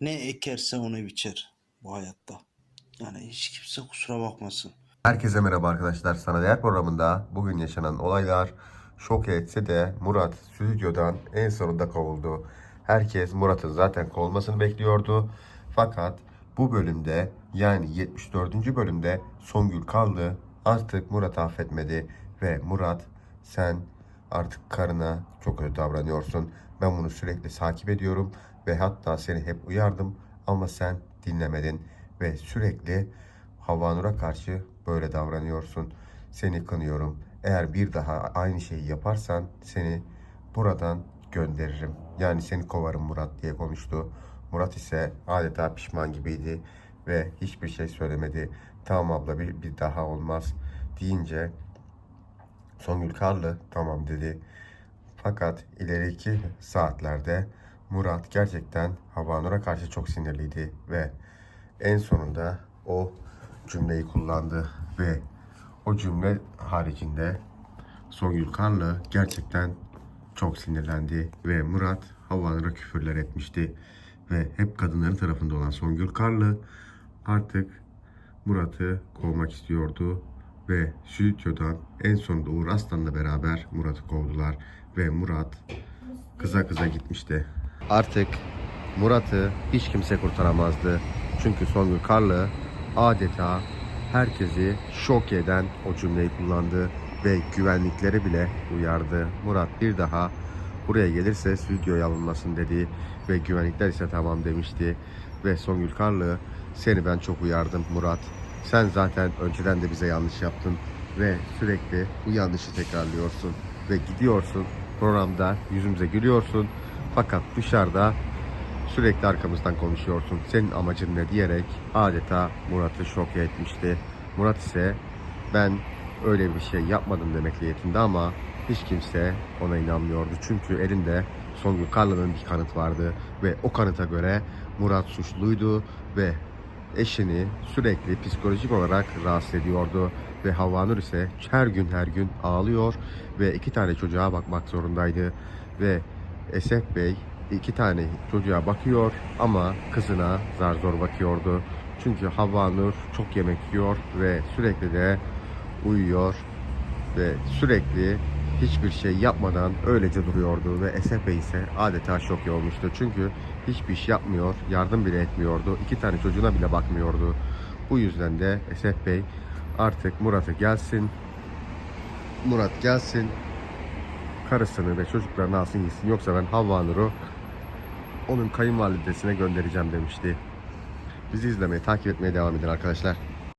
Ne ekerse onu biçer bu hayatta. Yani hiç kimse kusura bakmasın. Herkese merhaba arkadaşlar. Sana Değer programında bugün yaşanan olaylar şok etse de Murat stüdyodan en sonunda kovuldu. Herkes Murat'ın zaten kovulmasını bekliyordu. Fakat bu bölümde yani 74. bölümde Songül kaldı. Artık Murat affetmedi ve Murat sen artık karına çok kötü davranıyorsun. Ben bunu sürekli takip ediyorum ve hatta seni hep uyardım ama sen dinlemedin ve sürekli Havanur'a karşı böyle davranıyorsun. Seni kınıyorum. Eğer bir daha aynı şeyi yaparsan seni buradan gönderirim. Yani seni kovarım Murat diye konuştu. Murat ise adeta pişman gibiydi ve hiçbir şey söylemedi. Tamam abla bir, bir daha olmaz deyince Songül Karlı tamam dedi. Fakat ileriki saatlerde Murat gerçekten Havanur'a karşı çok sinirliydi ve en sonunda o cümleyi kullandı ve o cümle haricinde Songül Karlı gerçekten çok sinirlendi ve Murat Havanur'a küfürler etmişti ve hep kadınların tarafında olan Songül Karlı artık Murat'ı kovmak istiyordu ve stüdyodan en sonunda Uğur Aslan'la beraber Murat'ı kovdular ve Murat kıza kıza gitmişti. Artık Murat'ı hiç kimse kurtaramazdı. Çünkü Songül Karlı adeta herkesi şok eden o cümleyi kullandı ve güvenlikleri bile uyardı. Murat bir daha buraya gelirse stüdyoya alınmasın dedi ve güvenlikler ise tamam demişti. Ve Songül Karlı seni ben çok uyardım Murat. Sen zaten önceden de bize yanlış yaptın ve sürekli bu yanlışı tekrarlıyorsun ve gidiyorsun programda yüzümüze gülüyorsun fakat dışarıda sürekli arkamızdan konuşuyorsun. Senin amacın ne diyerek adeta Murat'ı şok etmişti. Murat ise ben öyle bir şey yapmadım demekle yetindi ama hiç kimse ona inanmıyordu. Çünkü elinde Songül Karlı'nın bir kanıt vardı ve o kanıta göre Murat suçluydu ve eşini sürekli psikolojik olarak rahatsız ediyordu ve Havvanur ise her gün her gün ağlıyor ve iki tane çocuğa bakmak zorundaydı ve Esef Bey iki tane çocuğa bakıyor ama kızına zar zor bakıyordu. Çünkü Havvanur çok yemek yiyor ve sürekli de uyuyor ve sürekli hiçbir şey yapmadan öylece duruyordu ve Esef Bey ise adeta şok olmuştu. Çünkü hiçbir iş yapmıyor, yardım bile etmiyordu. iki tane çocuğuna bile bakmıyordu. Bu yüzden de Esef Bey artık Murat'ı gelsin, Murat gelsin, karısını ve çocuklarını alsın gitsin. Yoksa ben Havva Nur'u onun kayınvalidesine göndereceğim demişti. Bizi izlemeye, takip etmeye devam edin arkadaşlar.